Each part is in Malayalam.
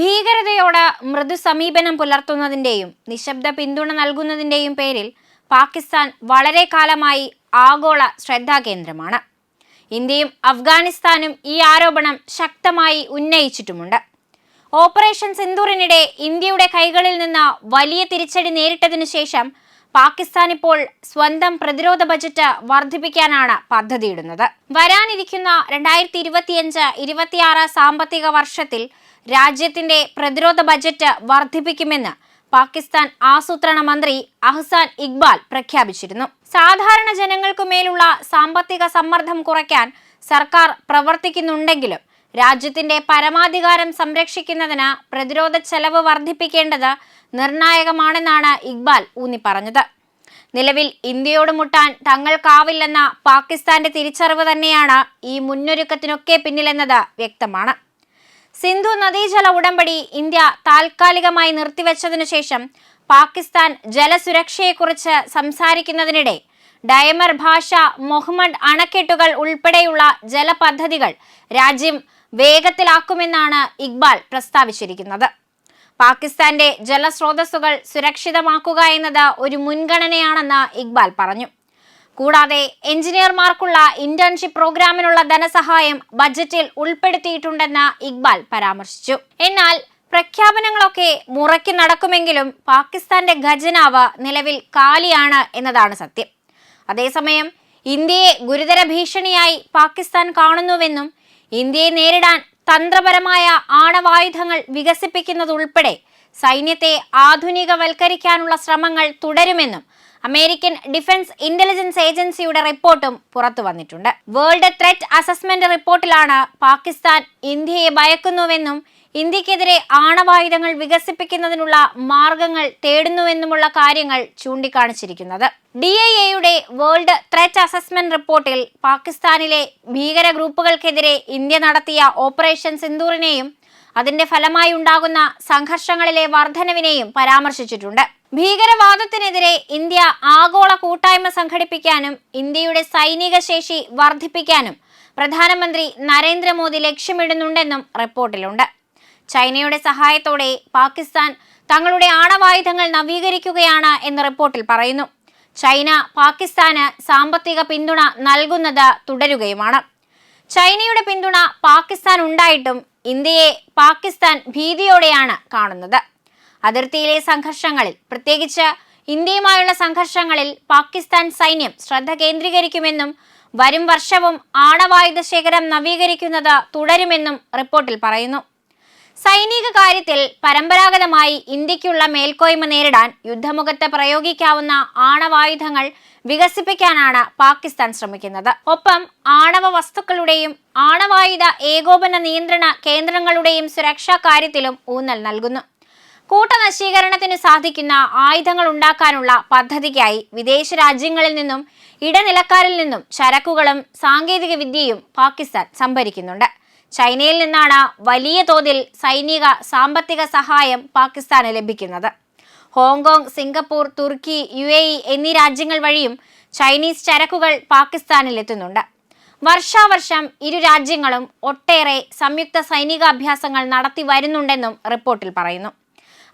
ഭീകരതയോട് മൃദു സമീപനം പുലർത്തുന്നതിന്റെയും നിശബ്ദ പിന്തുണ നൽകുന്നതിന്റെയും പേരിൽ പാകിസ്ഥാൻ വളരെ കാലമായി ആഗോള ശ്രദ്ധാകേന്ദ്രമാണ്. ഇന്ത്യയും അഫ്ഗാനിസ്ഥാനും ഈ ആരോപണം ശക്തമായി ഉന്നയിച്ചിട്ടുമുണ്ട്. ഓപ്പറേഷൻ സിന്ദൂറിനിടെ ഇന്ത്യയുടെ കൈകളിൽ നിന്ന് വലിയ തിരിച്ചടി നേരിട്ടതിനു ശേഷം പാകിസ്ഥാൻ ഇപ്പോൾ സ്വന്തം പ്രതിരോധ ബജറ്റ് വർദ്ധിപ്പിക്കാനാണ് പദ്ധതിയിടുന്നത്. വരാനിരിക്കുന്ന രണ്ടായിരത്തി ഇരുപത്തിയഞ്ച് ഇരുപത്തിയാറ് സാമ്പത്തിക വർഷത്തിൽ രാജ്യത്തിന്റെ പ്രതിരോധ ബജറ്റ് വർദ്ധിപ്പിക്കുമെന്ന് പാകിസ്ഥാൻ ആസൂത്രണ മന്ത്രി അഹ്സാൻ ഇക്ബാൽ പ്രഖ്യാപിച്ചിരുന്നു. സാധാരണ ജനങ്ങൾക്കു മേലുള്ള സാമ്പത്തിക സമ്മർദ്ദം കുറയ്ക്കാൻ സർക്കാർ പ്രവർത്തിക്കുന്നുണ്ടെങ്കിലും രാജ്യത്തിന്റെ പരമാധികാരം സംരക്ഷിക്കുന്നതിന് പ്രതിരോധ ചെലവ് വർദ്ധിപ്പിക്കേണ്ടത് നിർണായകമാണെന്നാണ് ഇക്ബാൽ ഊന്നി പറഞ്ഞത് നിലവിൽ ഇന്ത്യയോട് മുട്ടാൻ തങ്ങൾക്കാവില്ലെന്ന പാകിസ്ഥാന്റെ തിരിച്ചറിവ് തന്നെയാണ് ഈ മുന്നൊരുക്കത്തിനൊക്കെ പിന്നിലെന്നത് വ്യക്തമാണ്. സിന്ധു നദീജല ഉടമ്പടി ഇന്ത്യ താൽക്കാലികമായി നിർത്തിവെച്ചതിനു ശേഷം പാകിസ്ഥാൻ ജലസുരക്ഷയെക്കുറിച്ച് സംസാരിക്കുന്നതിനിടെ ഡയമർ ഭാഷ മുഹമ്മദ് അണക്കെട്ടുകൾ ഉൾപ്പെടെയുള്ള ജലപദ്ധതികൾ രാജ്യം വേഗത്തിലാക്കുമെന്നാണ് ഇക്ബാൽ പ്രസ്താവിച്ചിരിക്കുന്നത്. പാകിസ്ഥാന്റെ ജലസ്രോതസ്സുകൾ സുരക്ഷിതമാക്കുക എന്നത് ഒരു മുൻഗണനയാണെന്ന് ഇക്ബാൽ പറഞ്ഞു. കൂടാതെ എഞ്ചിനീയർമാർക്കുള്ള ഇന്റേൺഷിപ്പ് പ്രോഗ്രാമിനുള്ള ധനസഹായം ബജറ്റിൽ ഉൾപ്പെടുത്തിയിട്ടുണ്ടെന്ന് ഇക്ബാൽ പരാമർശിച്ചു. എന്നാൽ പ്രഖ്യാപനങ്ങളൊക്കെ മുറയ്ക്ക് നടക്കുമെങ്കിലും പാകിസ്ഥാന്റെ ഖജനാവ് നിലവിൽ കാലിയാണ് എന്നതാണ് സത്യം. അതേസമയം ഇന്ത്യയെ ഗുരുതര ഭീഷണിയായി പാകിസ്ഥാൻ കാണുന്നുവെന്നും ഇന്ത്യയെ നേരിടാൻ തന്ത്രപരമായ ആണവായുധങ്ങൾ വികസിപ്പിക്കുന്നതുൾപ്പെടെ സൈന്യത്തെ ആധുനികവൽക്കരിക്കാനുള്ള ശ്രമങ്ങൾ തുടരുമെന്നും അമേരിക്കൻ ഡിഫൻസ് ഇന്റലിജൻസ് ഏജൻസിയുടെ റിപ്പോർട്ടും പുറത്തു വന്നിട്ടുണ്ട്. വേൾഡ് ത്രെറ്റ് അസസ്മെന്റ് റിപ്പോർട്ടിലാണ് പാകിസ്ഥാൻ ഇന്ത്യയെ ഭയക്കുന്നുവെന്നും ഇന്ത്യക്കെതിരെ ആണവായുധങ്ങൾ വികസിപ്പിക്കുന്നതിനുള്ള മാർഗങ്ങൾ തേടുന്നുവെന്നുമുള്ള കാര്യങ്ങൾ ചൂണ്ടിക്കാണിച്ചിരിക്കുന്നത്. ഡി ഐ എയുടെ വേൾഡ് ത്രെറ്റ് അസസ്മെന്റ് റിപ്പോർട്ടിൽ പാകിസ്ഥാനിലെ ഭീകര ഗ്രൂപ്പുകൾക്കെതിരെ ഇന്ത്യ നടത്തിയ ഓപ്പറേഷൻ സിന്ദൂറിനെയും അതിന്റെ ഫലമായി ഉണ്ടാകുന്ന സംഘർഷങ്ങളിലെ വർധനവിനെയും പരാമർശിച്ചിട്ടുണ്ട്. ഭീകരവാദത്തിനെതിരെ ഇന്ത്യ ആഗോള കൂട്ടായ്മ സംഘടിപ്പിക്കാനും ഇന്ത്യയുടെ സൈനിക ശേഷി വർദ്ധിപ്പിക്കാനും പ്രധാനമന്ത്രി നരേന്ദ്രമോദി ലക്ഷ്യമിടുന്നുണ്ടെന്നും റിപ്പോർട്ടിലുണ്ട്. ചൈനയുടെ സഹായത്തോടെ പാകിസ്ഥാൻ തങ്ങളുടെ ആണവായുധങ്ങൾ നവീകരിക്കുകയാണ് എന്ന് റിപ്പോർട്ടിൽ പറയുന്നു. ചൈന പാകിസ്ഥാന് സാമ്പത്തിക പിന്തുണ നൽകുന്നത് തുടരുകയുമാണ്. ചൈനയുടെ പിന്തുണ പാകിസ്ഥാൻ ഉണ്ടായിട്ടും ഇന്ത്യയെ പാകിസ്ഥാൻ ഭീതിയോടെയാണ് കാണുന്നത്. അതിർത്തിയിലെ സംഘർഷങ്ങളിൽ പ്രത്യേകിച്ച് ഇന്ത്യയുമായുള്ള സംഘർഷങ്ങളിൽ പാകിസ്ഥാൻ സൈന്യം ശ്രദ്ധ കേന്ദ്രീകരിക്കുമെന്നും വരും വർഷവും ആണവായുധ ശേഖരം നവീകരിക്കുന്നത് തുടരുമെന്നും റിപ്പോർട്ടിൽ പറയുന്നു. സൈനിക കാര്യത്തിൽ പരമ്പരാഗതമായി ഇന്ത്യക്കുള്ള മേൽക്കോയ്മ നേരിടാൻ യുദ്ധമുഖത്ത് പ്രയോഗിക്കാവുന്ന ആണവായുധങ്ങൾ വികസിപ്പിക്കാനാണ് പാകിസ്ഥാൻ ശ്രമിക്കുന്നത്. ഒപ്പം ആണവ വസ്തുക്കളുടെയും ആണവായുധ ഏകോപന നിയന്ത്രണ കേന്ദ്രങ്ങളുടെയും സുരക്ഷാ കാര്യത്തിലും ഊന്നൽ നൽകുന്നു. കൂട്ടനശീകരണത്തിന് സാധിക്കുന്ന ആയുധങ്ങൾ ഉണ്ടാക്കാനുള്ള പദ്ധതിക്കായി വിദേശ രാജ്യങ്ങളിൽ നിന്നും ഇടനിലക്കാരിൽ നിന്നും ചരക്കുകളും സാങ്കേതിക വിദ്യയും പാകിസ്ഥാൻ സംഭരിക്കുന്നുണ്ട്. ചൈനയിൽ നിന്നാണ് വലിയ തോതിൽ സൈനിക സാമ്പത്തിക സഹായം പാകിസ്ഥാന് ലഭിക്കുന്നത്. ഹോങ്കോങ് സിംഗപ്പൂർ തുർക്കി യു എന്നീ രാജ്യങ്ങൾ വഴിയും ചൈനീസ് ചരക്കുകൾ പാകിസ്ഥാനിൽ എത്തുന്നുണ്ട്. വർഷാവർഷം ഇരു രാജ്യങ്ങളും ഒട്ടേറെ സംയുക്ത സൈനികാഭ്യാസങ്ങൾ നടത്തി വരുന്നുണ്ടെന്നും റിപ്പോർട്ടിൽ പറയുന്നു.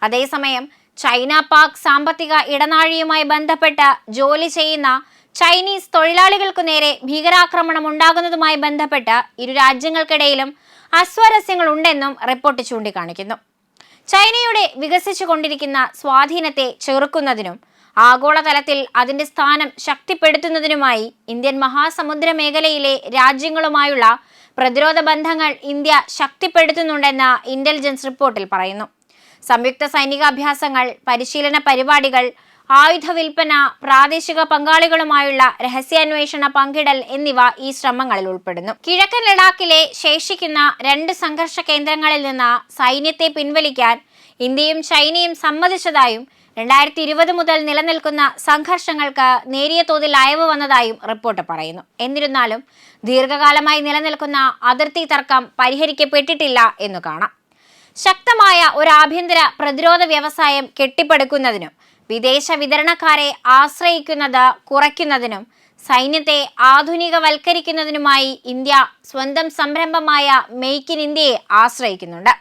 അതേസമയം ചൈന പാക് സാമ്പത്തിക ഇടനാഴിയുമായി ബന്ധപ്പെട്ട് ജോലി ചെയ്യുന്ന ചൈനീസ് തൊഴിലാളികൾക്കു നേരെ ഭീകരാക്രമണം ഉണ്ടാകുന്നതുമായി ബന്ധപ്പെട്ട് ഇരു രാജ്യങ്ങൾക്കിടയിലും അസ്വാരസ്യങ്ങൾ ഉണ്ടെന്നും റിപ്പോർട്ട് ചൂണ്ടിക്കാണിക്കുന്നു. ചൈനയുടെ വികസിച്ചുകൊണ്ടിരിക്കുന്ന സ്വാധീനത്തെ ചെറുക്കുന്നതിനും ആഗോളതലത്തിൽ അതിന്റെ സ്ഥാനം ശക്തിപ്പെടുത്തുന്നതിനുമായി ഇന്ത്യൻ മഹാസമുദ്ര മേഖലയിലെ രാജ്യങ്ങളുമായുള്ള പ്രതിരോധ ബന്ധങ്ങൾ ഇന്ത്യ ശക്തിപ്പെടുത്തുന്നുണ്ടെന്ന് ഇന്റലിജൻസ് റിപ്പോർട്ടിൽ പറയുന്നു. സംയുക്ത സൈനികാഭ്യാസങ്ങൾ പരിശീലന പരിപാടികൾ ആയുധ വിൽപ്പന പ്രാദേശിക പങ്കാളികളുമായുള്ള രഹസ്യാന്വേഷണ പങ്കിടൽ എന്നിവ ഈ ശ്രമങ്ങളിൽ ഉൾപ്പെടുന്നു. കിഴക്കൻ ലഡാക്കിലെ ശേഷിക്കുന്ന രണ്ട് സംഘർഷ കേന്ദ്രങ്ങളിൽ നിന്ന് സൈന്യത്തെ പിൻവലിക്കാൻ ഇന്ത്യയും ചൈനയും സമ്മതിച്ചതായും രണ്ടായിരത്തി ഇരുപത് മുതൽ നിലനിൽക്കുന്ന സംഘർഷങ്ങൾക്ക് നേരിയ തോതിൽ അയവ് വന്നതായും റിപ്പോർട്ട് പറയുന്നു. എന്നിരുന്നാലും ദീർഘകാലമായി നിലനിൽക്കുന്ന അതിർത്തി തർക്കം പരിഹരിക്കപ്പെട്ടിട്ടില്ല എന്നു കാണാം. ശക്തമായ ഒരു ആഭ്യന്തര പ്രതിരോധ വ്യവസായം കെട്ടിപ്പടുക്കുന്നതിനും വിദേശ വിതരണക്കാരെ ആശ്രയിക്കുന്നത് കുറയ്ക്കുന്നതിനും സൈന്യത്തെ ആധുനികവൽക്കരിക്കുന്നതിനുമായി ഇന്ത്യ സ്വന്തം സംരംഭമായ മെയ്ക്ക് ഇൻ ഇന്ത്യയെ ആശ്രയിക്കുന്നുണ്ട്.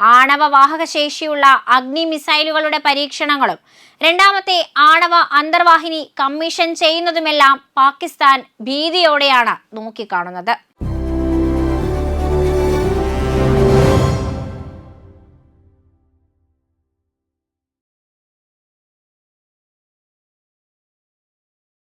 ആണവ വാഹക ശേഷിയുള്ള അഗ്നി മിസൈലുകളുടെ പരീക്ഷണങ്ങളും രണ്ടാമത്തെ ആണവ അന്തർവാഹിനി കമ്മീഷൻ ചെയ്യുന്നതുമെല്ലാം പാകിസ്ഥാൻ ഭീതിയോടെയാണ് നോക്കിക്കാണുന്നത്.